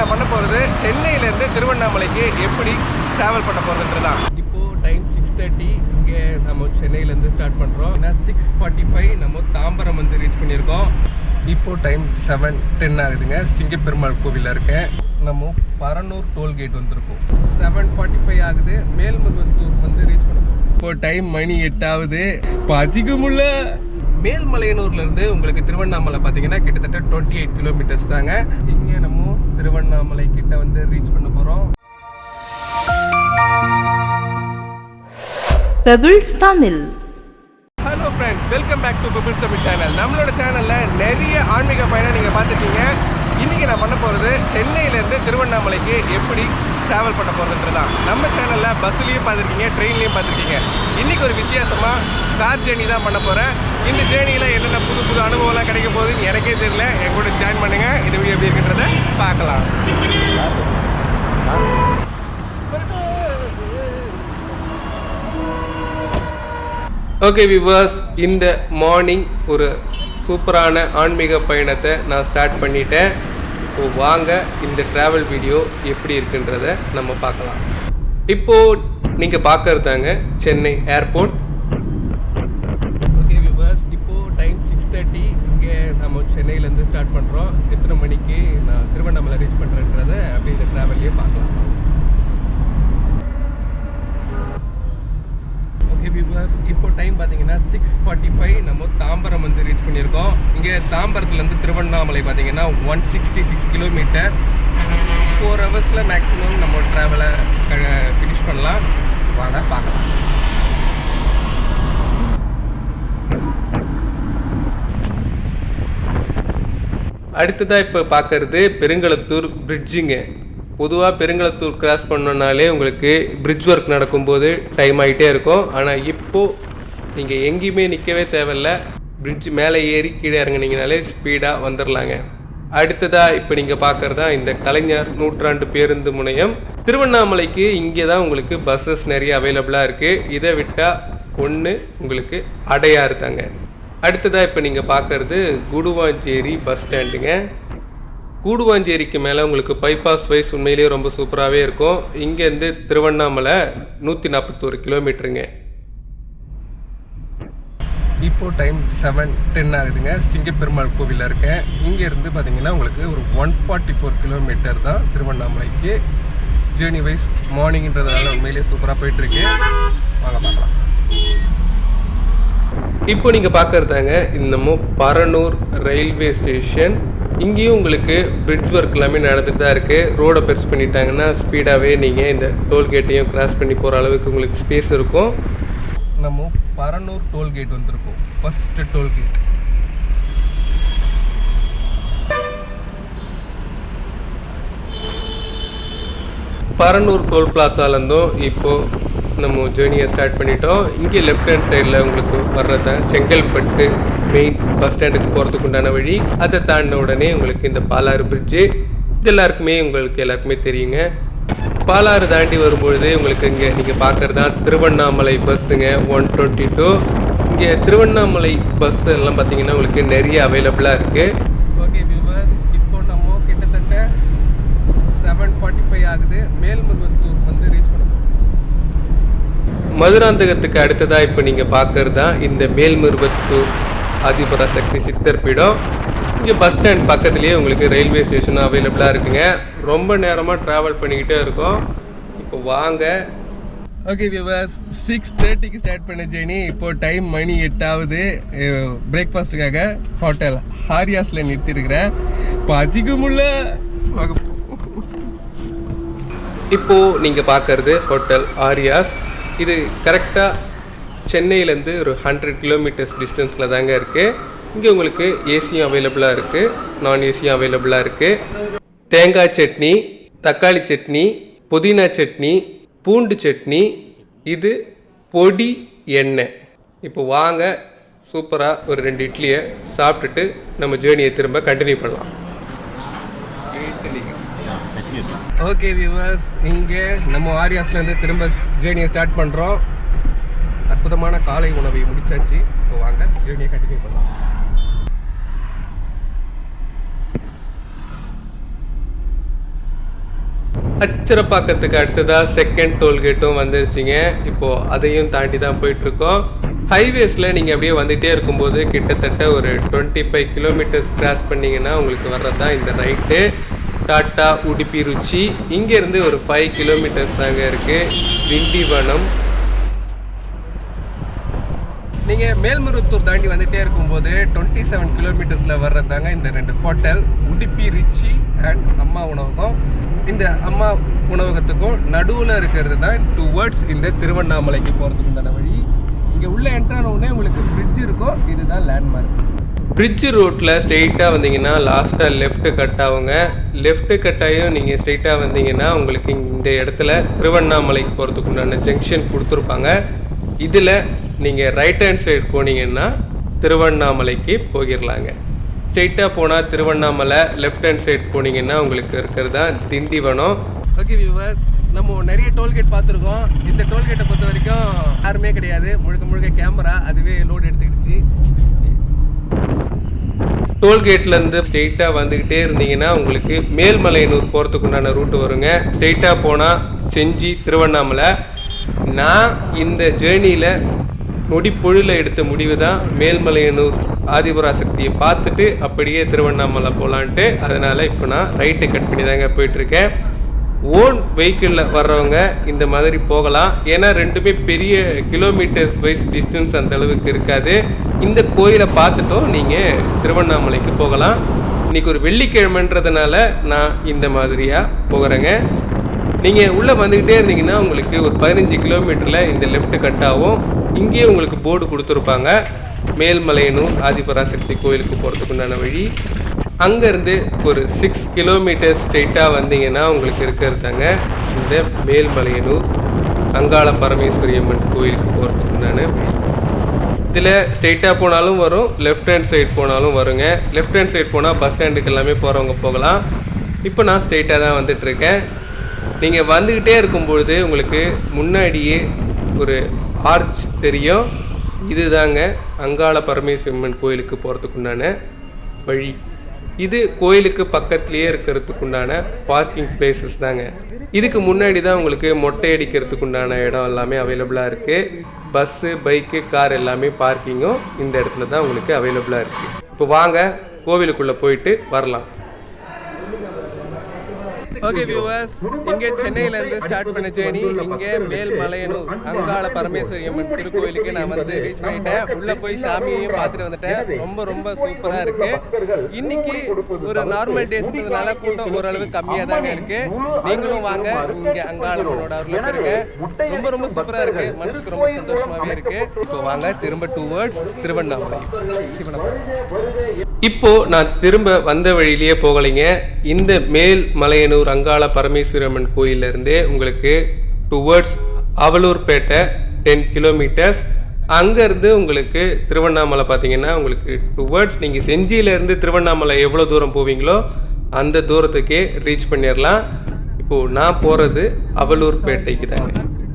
நான் பண்ண போகிறது சென்னையிலேருந்து திருவண்ணாமலைக்கு எப்படி ட்ராவல் பண்ண போகிறதுன்றது தான் இப்போது டைம் சிக்ஸ் தேர்ட்டி இங்கே நம்ம சென்னையிலேருந்து ஸ்டார்ட் பண்ணுறோம் ஏன்னா சிக்ஸ் ஃபார்ட்டி ஃபைவ் நம்ம தாம்பரம் வந்து ரீச் பண்ணியிருக்கோம். இப்போது டைம் செவன் டென் ஆகுதுங்க. சிங்கப்பெருமாள் கோவிலில் இருக்கேன். நம்ம பரனூர் டோல்கேட் வந்திருக்கோம். செவன் ஃபார்ட்டி ஃபைவ் ஆகுது. மேல்மருவத்தூர் வந்து ரீச் பண்ண இப்போ டைம் மணி எட்டாவது. இப்போ அதிகமுள்ள மேல்மலையனூர்லேருந்து உங்களுக்கு திருவண்ணாமலை பார்த்தீங்கன்னா கிட்டத்தட்ட டுவெண்ட்டி எயிட் கிலோமீட்டர்ஸ் தாங்க. இங்கே நம்ம திருவண்ணாமலை கிட்ட வந்து ரீச் பண்ண போகிறோம் Pebbles Tamil hello friends welcome back to Pebbles Tamil channel நம்மளோட சேனலில் நிறைய ஆன்மீக பயணம் நீங்கள் பார்த்துருக்கீங்க. இன்றைக்கி நான் பண்ண போகிறது சென்னையிலேருந்து திருவண்ணாமலைக்கு எப்படி ட்ராவல் பண்ண போகிறதுன்றது தான் நம்ம சேனலில் பஸ்லேயும் பார்த்துருக்கீங்க ட்ரெயின்லேயும் பார்த்துருக்கீங்க. இன்றைக்கி ஒரு வித்தியாசமாக கார் ஜேர்னி தான் பண்ண போகிறேன் இந்த ஜேர்னியில் என்னென்ன புது புது அனுபவம்லாம் கிடைக்க போகுதுன்னு எனக்கே தெரியல. என் கூட ஜாயின் பண்ணுங்கள் இந்த வீடியோ எப்படி இருக்குன்றத பார்க்கலாம். ஓகே விவாஸ் இந்த மார்னிங் ஒரு சூப்பரான ஆன்மீக பயணத்தை நான் ஸ்டார்ட் பண்ணிட்டேன். இப்போ வாங்க இந்த ட்ராவல் வீடியோ எப்படி இருக்குன்றத நம்ம பார்க்கலாம். இப்போது நீங்கள் பார்க்கறதாங்க சென்னை ஏர்போர்ட் ஓகே விவாஸ் இப்போது டைம் சிக்ஸ் தேர்ட்டி இங்கே நம்ம சென்னையிலேருந்து ஸ்டார்ட் பண்ணுறோம் எத்தனை மணிக்கு நான் திருவண்ணாமலை ரீச் பண்ணுறேன்றதை அப்படி இந்த ட்ராவல்லையே பார்க்கலாம். வியூவர்ஸ் இப்போ டைம் பார்த்தீங்கன்னா சிக்ஸ் ஃபார்ட்டி ஃபைவ் நம்ம தாம்பரம் வந்து ரீச் பண்ணியிருக்கோம். இங்கே தாம்பரத்துலேருந்து திருவண்ணாமலை பார்த்தீங்கன்னா one sixty six kilometre four ஹவர்ஸில் மேக்ஸிமம் நம்ம ட்ராவலை ஃபினிஷ் பண்ணலாம். வாங்க பார்க்கலாம். அடுத்ததாக இப்போ பார்க்கறது பெருங்களத்தூர் பிரிட்ஜுங்க பொதுவாக பெருங்களத்தூர் கிராஸ் பண்ணோன்னாலே உங்களுக்கு பிரிட்ஜ் ஒர்க் நடக்கும்போது டைம் ஆகிட்டே இருக்கும். ஆனால் இப்போது நீங்கள் எங்கேயுமே நிற்கவே தேவையில்ல. பிரிட்ஜ் மேலே ஏறி கீழே இறங்குனீங்கனாலே ஸ்பீடாக வந்துடலாங்க அடுத்ததாக இப்போ நீங்கள் பார்க்குறதா இந்த கலைஞர் நூற்றாண்டு பேருந்து முனையம். திருவண்ணாமலைக்கு இங்கே தான் உங்களுக்கு பஸ்ஸஸ் நிறைய அவைலபிளாக இருக்குது இதை விட்டால் ஒன்று உங்களுக்கு அடையாறு தாங்க. அடுத்ததாக இப்போ நீங்கள் பார்க்குறது குடுவாஞ்சேரி பஸ் ஸ்டாண்டுங்க கூடுவாஞ்சேரிக்கு மேலே உங்களுக்கு பைபாஸ் வைஸ் உண்மையிலேயே ரொம்ப சூப்பராகவே இருக்கும். இங்கேருந்து திருவண்ணாமலை நூற்றி நாற்பத்தோரு கிலோமீட்டருங்க இப்போ டைம் செவன் டென் ஆகுதுங்க. சிங்கப்பெருமாள் கோவிலில் இருக்கேன். இங்கேருந்து பார்த்தீங்கன்னா உங்களுக்கு ஒரு ஒன் ஃபார்ட்டி ஃபோர் கிலோமீட்டர் தான் திருவண்ணாமலைக்கு ஜேர்னி வைஸ் மார்னிங்ன்றதுனால உண்மையிலேயே சூப்பராக போயிட்டுருக்கு. வாங்க பார்க்கலாம். இப்போ நீங்கள் பார்க்குறதாங்க இந்த பரனூர் ரயில்வே ஸ்டேஷன் இங்கேயும் உங்களுக்கு பிரிட்ஜ் ஒர்க் எல்லாமே நடந்துட்டு தான் இருக்குது ரோடை பெருசு பண்ணிட்டாங்கன்னா ஸ்பீடாகவே நீங்கள் இந்த டோல்கேட்டையும் கிராஸ் பண்ணி போகிற அளவுக்கு உங்களுக்கு ஸ்பேஸ் இருக்கும். நம்ம பரனூர் டோல்கேட் வந்திருக்கோம். ஃபஸ்ட்டு டோல்கேட் பரனூர் டோல் பிளாசாலேருந்தும் இப்போது நம்ம ஜேர்னியை ஸ்டார்ட் பண்ணிட்டோம். இங்கே லெஃப்ட் ஹேண்ட் சைடில் உங்களுக்கு வர்றது செங்கல்பட்டு மெயின் பஸ் ஸ்டாண்டுக்கு போகிறதுக்கு உண்டான வழி. அதை தாண்டின உடனே உங்களுக்கு இந்த பாலாறு பிரிட்ஜு இது எல்லாருக்குமே உங்களுக்கு எல்லாருக்குமே தெரியுங்க. பாலாறு தாண்டி வரும்பொழுது உங்களுக்கு இங்கே நீங்கள் பார்க்குறது தான் திருவண்ணாமலை பஸ்ஸுங்க ஒன் டுவெண்ட்டி டூ இங்கே திருவண்ணாமலை பஸ் எல்லாம் பார்த்தீங்கன்னா உங்களுக்கு நிறைய அவைலபிளாக இருக்குது ஓகே வியூவர் இப்போ நம்ம கிட்டத்தட்ட செவன் ஃபார்ட்டி ஃபைவ் ஆகுது. மேல்மருவத்தூர் வந்து ரீச் பண்ண மதுராந்தகத்துக்கு அடுத்ததாக இப்போ நீங்கள் பார்க்கறது தான் இந்த மேல்மருவத்தூர் ஆதிபராசக்தி சித்தர் பீடம். இங்கே பஸ் ஸ்டாண்ட் பக்கத்துலேயே உங்களுக்கு ரயில்வே ஸ்டேஷனும் அவைலபிளாக இருக்குங்க. ரொம்ப நேரமாக ட்ராவல் பண்ணிக்கிட்டே இருக்கோம். இப்போ வாங்க. ஓகே வியூவர்ஸ் சிக்ஸ் தேர்ட்டிக்கு ஸ்டார்ட் பண்ண ஜேர்னி இப்போ டைம் மணி எட்டாவது பிரேக்ஃபாஸ்ட்டுக்காக ஹோட்டல் ஹாரியாஸில் நிறுத்திருக்கிறேன் இப்போ அதிகமுள்ள இப்போது நீங்கள் பார்க்குறது ஹோட்டல் ஆரியாஸ் இது கரெக்டாக சென்னையிலேருந்து ஒரு ஹண்ட்ரட் கிலோமீட்டர்ஸ் டிஸ்டன்ஸில் தாங்க இருக்குது இங்கே உங்களுக்கு ஏசியும் அவைலபிளாக இருக்குது நான் ஏசியும் அவைலபிளாக இருக்குது தேங்காய் சட்னி தக்காளி சட்னி புதினா சட்னி பூண்டு சட்னி இது பொடி எண்ணெய். இப்போ வாங்க சூப்பராக ஒரு ரெண்டு இட்லியை சாப்பிட்டுட்டு நம்ம ஜேர்னியை திரும்ப கண்டினியூ பண்ணலாம். ஓகே வியூவர்ஸ் இங்கே நம்ம ஆரியாஸ்லேருந்து திரும்ப ஜேர்னியை ஸ்டார்ட் பண்ணுறோம் அற்புதமான காலை உணவை முடிச்சாச்சு. இப்போ வாங்க ஜேர்னியை கண்டினியூ பண்ணலாம். அச்சரப்பாக்கத்துக்கு அடுத்ததாக செகண்ட் டோல்கேட்டும் வந்துருச்சுங்க. இப்போது அதையும் தாண்டி தான் போயிட்டுருக்கோம். ஹைவேஸில் நீங்கள் அப்படியே வந்துகிட்டே இருக்கும்போது கிட்டத்தட்ட ஒரு டுவெண்ட்டி ஃபைவ் கிலோமீட்டர்ஸ் கிராஸ் பண்ணிங்கன்னா உங்களுக்கு வர்றது தான் இந்த ரைட்டு டாட்டா உடுப்பி ருச்சி. இங்கேருந்து ஒரு ஃபைவ் கிலோமீட்டர்ஸ் தாங்க இருக்குது திண்டிவனம் நீங்கள் மேல்மருவத்தூர் தாண்டி வந்துகிட்டே இருக்கும்போது டுவெண்ட்டி செவன் கிலோமீட்டர்ஸில் வர்றதாங்க இந்த ரெண்டு ஹோட்டல் உடுப்பி ரிச்சி அண்ட் அம்மா உணவகம். இந்த அம்மா உணவகத்துக்கும் நடுவில் இருக்கிறது தான் டூ வேர்ட்ஸ் இந்த திருவண்ணாமலைக்கு போகிறதுக்கு உண்டான வழி. இங்கே உள்ள என்ட்ரான உடனே உங்களுக்கு பிரிட்ஜ் இருக்கும். இதுதான் லேண்ட்மார்க் ஃப்ரிட்ஜ் ரோட்டில் ஸ்ட்ரெயிட்டாக வந்தீங்கன்னா லாஸ்ட்டாக லெஃப்ட்டு கட் ஆகுங்க. லெஃப்ட்டு கட் ஆகியும் நீங்கள் ஸ்ட்ரெயிட்டாக வந்தீங்கன்னா உங்களுக்கு இந்த இடத்துல திருவண்ணாமலைக்கு போகிறதுக்கு உண்டான ஜங்ஷன் கொடுத்துருப்பாங்க. இதில் நீங்கள் ரைட் ஹேண்ட் சைடு போனீங்கன்னா திருவண்ணாமலைக்கு போயிடலாங்க ஸ்ட்ரெயிட்டாக போனால் திருவண்ணாமலை லெஃப்ட் ஹேண்ட் சைடு போனீங்கன்னா உங்களுக்கு இருக்கிறது தான் திண்டிவனம். ஓகே வியூவர்ஸ் நம்ம நிறைய டோல்கேட் பார்த்துருக்கோம். இந்த டோல்கேட்டை பொறுத்த வரைக்கும் யாருமே கிடையாது. முழுக்க முழுக்க கேமரா அதுவே லோடு எடுத்துக்கிடுச்சு. டோல்கேட்லேருந்து ஸ்ட்ரெயிட்டாக வந்துக்கிட்டே இருந்தீங்கன்னா உங்களுக்கு மேல்மலையனூர் போகிறதுக்கு உண்டான ரூட்டு வருங்க ஸ்ட்ரெயிட்டாக போனால் செஞ்சி திருவண்ணாமலை நான் இந்த ஜேர்னியில் நொடிப்பொழில எடுத்த முடிவு தான் மேல்மலையனூர் ஆதிபராசக்தியை பார்த்துட்டு அப்படியே திருவண்ணாமலை போகலான்ட்டு அதனால் இப்போ நான் ரைட்டு கட் பண்ணி தாங்க போயிட்டுருக்கேன். ஓன் வெஹிக்கிளில் வர்றவங்க இந்த மாதிரி போகலாம். ஏன்னா ரெண்டுமே பெரிய கிலோமீட்டர்ஸ் வைஸ் டிஸ்டன்ஸ் அந்த அளவுக்கு இருக்காது. இந்த கோயிலை பார்த்துட்டும் நீங்கள் திருவண்ணாமலைக்கு போகலாம். இன்றைக்கி ஒரு வெள்ளிக்கிழமைன்றதுனால நான் இந்த மாதிரியாக போகிறேங்க. நீங்கள் உள்ளே வந்துக்கிட்டே இருந்தீங்கன்னா உங்களுக்கு ஒரு பதினஞ்சு கிலோமீட்டரில் இந்த லெஃப்ட் கட் ஆகும். இங்கேயே உங்களுக்கு போர்டு கொடுத்துருப்பாங்க. மேல்மலையனூர் ஆதிபராசக்தி கோயிலுக்கு போகிறதுக்கு உண்டான வழி. அங்கேருந்து ஒரு சிக்ஸ் கிலோமீட்டர் ஸ்ட்ரெயிட்டாக வந்தீங்கன்னா உங்களுக்கு இருக்கிறதாங்க இந்த மேல்மலையனூர் அங்காள பரமேஸ்வரி அம்மன் கோயிலுக்கு போகிறதுக்கு உண்டான வழி. இதில் ஸ்ட்ரெயிட்டாக போனாலும் வரும் லெஃப்ட் ஹேண்ட் சைடு போனாலும் வருங்க. லெஃப்ட் ஹேண்ட் சைடு போனால் பஸ் ஸ்டாண்டுக்கு எல்லாமே போகிறவங்க போகலாம். இப்போ நான் ஸ்ட்ரெயிட்டாக தான் வந்துட்டுருக்கேன் நீங்கள் வந்துக்கிட்டே இருக்கும்பொழுது உங்களுக்கு முன்னாடியே ஒரு ஆர்ச் தெரியும். இதுதாங்க அங்காள பரமேஸ்வரம்மன் கோயிலுக்கு போகிறதுக்குண்டான வழி. இது கோயிலுக்கு பக்கத்துலேயே இருக்கிறதுக்கு உண்டான பார்க்கிங் பிளேசஸ் தாங்க. இதுக்கு முன்னாடி தான் உங்களுக்கு மொட்டை அடிக்கிறதுக்குண்டான இடம் எல்லாமே அவைலபிளாக இருக்குது பஸ்ஸு பைக்கு கார் எல்லாமே பார்க்கிங்கும் இந்த இடத்துல தான் உங்களுக்கு அவைலபிளாக இருக்குது இப்போ வாங்க கோவிலுக்குள்ளே போயிட்டு வரலாம். ஓகே வியூவர்ஸ் இங்கே சென்னையிலேருந்து ஸ்டார்ட் பண்ண ஜேர்னி இங்கே மேல்மலையனூர் அங்காள பரமேஸ்வரி அம்மன் திருக்கோயிலுக்கு நான் வந்து ரீச் பண்ணிட்டேன். உள்ளே போய் சாமியையும் பார்த்துட்டு வந்துட்டேன். ரொம்ப ரொம்ப சூப்பராக இருக்கு. இன்னைக்கு ஒரு நார்மல் டேஸ்ன்றதுனால கூட்டம் ஓரளவு கம்மியாக தாங்க இருக்கு. நீங்களும் வாங்க. இங்கே அங்காளம்மனோட அருள் பெறுங்க. ரொம்ப ரொம்ப சூப்பராக இருக்கு. மனசுக்கு ரொம்ப சந்தோஷமாகவே இருக்கு. இப்போ வாங்க திரும்ப டூ வேர்ட்ஸ் திருவண்ணாமலை. சிவனமலை இப்போ நான் திரும்ப வந்த வழியிலேயே போகலைங்க. இந்த மேல் மலையனூர் அங்காள பரமேஸ்வரம்மன் கோயிலிருந்தே உங்களுக்கு டுவர்ட்ஸ் அவலூர்பேட்டை டென் கிலோமீட்டர்ஸ் அங்கேருந்து உங்களுக்கு திருவண்ணாமலை பார்த்தீங்கன்னா உங்களுக்கு டுவர்ட்ஸ் நீங்கள் செஞ்சியிலேருந்து திருவண்ணாமலை எவ்வளோ தூரம் போவீங்களோ அந்த தூரத்துக்கே ரீச் பண்ணிடலாம். இப்போது நான் போகிறது அவலூர்பேட்டைக்கு தாங்க.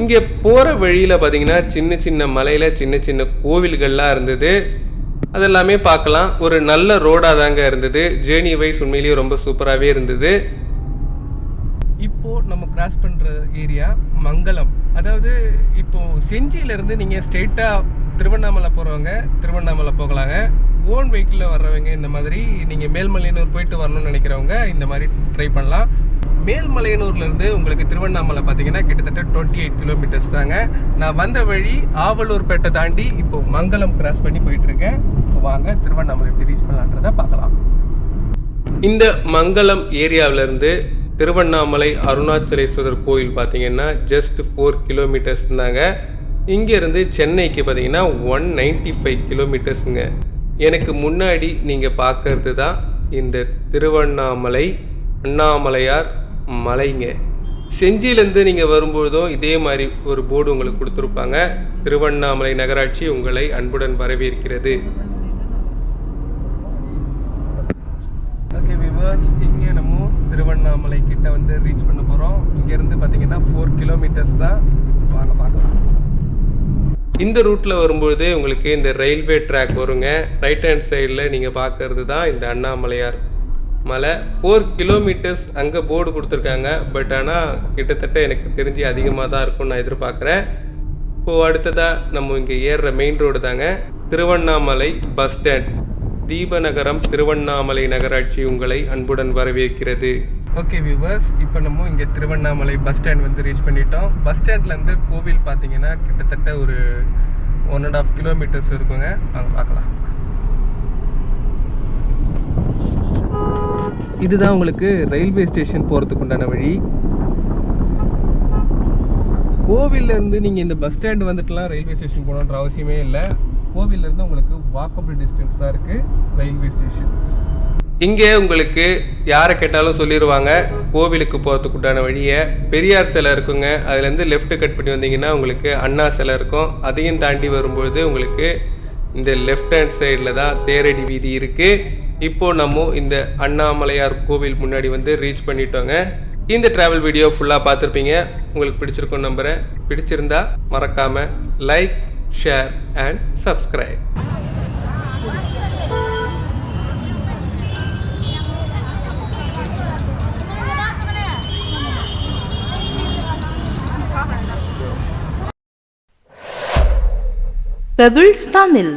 இங்கே போகிற வழியில் பார்த்தீங்கன்னா சின்ன சின்ன மலையில் சின்ன சின்ன கோவில்கள்லாம் இருந்தது. அதெல்லாமே பார்க்கலாம். ஒரு நல்ல ரோடாக தாங்க இருந்தது. ஜேர்னி வைஸ் உண்மையிலேயே ரொம்ப சூப்பராகவே இருந்தது. இப்போது நம்ம கிராஸ் பண்ணுற ஏரியா மங்கலம். அதாவது இப்போது செஞ்சியிலேருந்து நீங்கள் ஸ்ட்ரெயிட்டாக திருவண்ணாமலை போகிறவங்க திருவண்ணாமலை போகலாங்க. ஓன் வெஹிக்கிளில் வர்றவங்க இந்த மாதிரி நீங்கள் மேல்மலையனூர் போயிட்டு வரணும்னு நினைக்கிறவங்க இந்த மாதிரி ட்ரை பண்ணலாம். மேல்மலையனூர்லேருந்து உங்களுக்கு திருவண்ணாமலை பார்த்தீங்கன்னா கிட்டத்தட்ட டுவெண்ட்டி எயிட் கிலோமீட்டர்ஸ் தாங்க. நான் வந்த வழி ஆவலூர்பேட்டை தாண்டி இப்போ மங்களம் கிராஸ் பண்ணி போயிட்டு இருக்கேன் வாங்க திருவண்ணாமலை எப்படி ரீச் பண்ணலான்றதை பார்க்கலாம். இந்த மங்களம் ஏரியாவிலேருந்து திருவண்ணாமலை அருணாச்சலேஸ்வரர் கோயில் பார்த்தீங்கன்னா ஜஸ்ட் ஃபோர் கிலோமீட்டர்ஸ் இருந்தாங்க இங்கேருந்து சென்னைக்கு பார்த்தீங்கன்னா ஒன் நைன்டி ஃபைவ் கிலோமீட்டர்ஸுங்க எனக்கு முன்னாடி நீங்கள் பார்க்கறது தான் இந்த திருவண்ணாமலை அண்ணாமலையார் மலைங்க. செஞ்சியிலேருந்து நீங்கள் வரும்பொழுதும் இதே மாதிரி ஒரு போர்டு உங்களுக்கு கொடுத்துருப்பாங்க. திருவண்ணாமலை நகராட்சி உங்களை அன்புடன் வரவேற்கிறது. ஓகே விவர்ஸ் இங்கே நம்ம திருவண்ணாமலை கிட்ட வந்து ரீச் பண்ண போகிறோம் இங்கேருந்து பார்த்தீங்கன்னா ஃபோர் கிலோமீட்டர்ஸ் தான். வாங்க பார்க்கலாம். இந்த ரூட்டில் வரும்பொழுது உங்களுக்கு இந்த ரயில்வே ட்ராக் வருங்க. ரைட் ஹேண்ட் சைடில் நீங்கள் பார்க்கறது தான் இந்த அண்ணாமலையார் மலை. ஃபோர் கிலோமீட்டர்ஸ் அங்கே போர்டு கொடுத்துருக்காங்க. பட் ஆனால் கிட்டத்தட்ட எனக்கு தெரிஞ்சு அதிகமாக தான் இருக்கும்னு நான் எதிர்பார்க்குறேன். இப்போது அடுத்ததாக நம்ம இங்கே ஏறுற மெயின் ரோடு தாங்க திருவண்ணாமலை பஸ் ஸ்டாண்ட் தீபநகரம் திருவண்ணாமலை நகராட்சி உங்களை அன்புடன் வரவேற்கிறது. ஓகே வியூவர்ஸ் இப்போ நம்ம இங்கே திருவண்ணாமலை பஸ் ஸ்டாண்ட் வந்து ரீச் பண்ணிட்டோம். பஸ் ஸ்டாண்ட்லேருந்து கோவில் பார்த்தீங்கன்னா கிட்டத்தட்ட ஒரு ஒன் அண்ட் ஆஃப் கிலோமீட்டர்ஸ் இருக்குங்க. அங்கே பார்க்கலாம். இதுதான் உங்களுக்கு ரயில்வே ஸ்டேஷன் போகிறதுக்கு உண்டான வழி. கோவிலேருந்து நீங்கள் இந்த பஸ் ஸ்டாண்டு வந்துட்டுலாம் ரயில்வே ஸ்டேஷன் போகணுன்ற அவசியமே இல்லை. கோவிலேருந்து உங்களுக்கு வாக்கபிள் டிஸ்டன்ஸ் தான் இருக்குது ரயில்வே ஸ்டேஷன். இங்கே உங்களுக்கு யாரை கேட்டாலும் சொல்லிடுவாங்க கோவிலுக்கு போகிறதுக்கு உண்டான வழியை. பெரியார் சிலை இருக்குங்க அதுலேருந்து லெஃப்ட் கட் பண்ணி வந்தீங்கன்னா உங்களுக்கு அண்ணா சிலை இருக்கும். அதையும் தாண்டி வரும்பொழுது உங்களுக்கு இந்த லெஃப்ட் ஹேண்ட் சைடில் தான் தேரடி வீதி இருக்குது இப்போ நம்ம இந்த அண்ணாமலையார் கோவில் முன்னாடி வந்து ரீச் பண்ணிட்டோங்க. இந்த டிராவல் வீடியோ ஃபுல்லாக பார்த்துருப்பீங்க. உங்களுக்கு பிடிச்சிருக்கும் நம்புகிறேன் பிடிச்சிருந்தா மறக்காமல் like share and subscribe Pebbles Tamil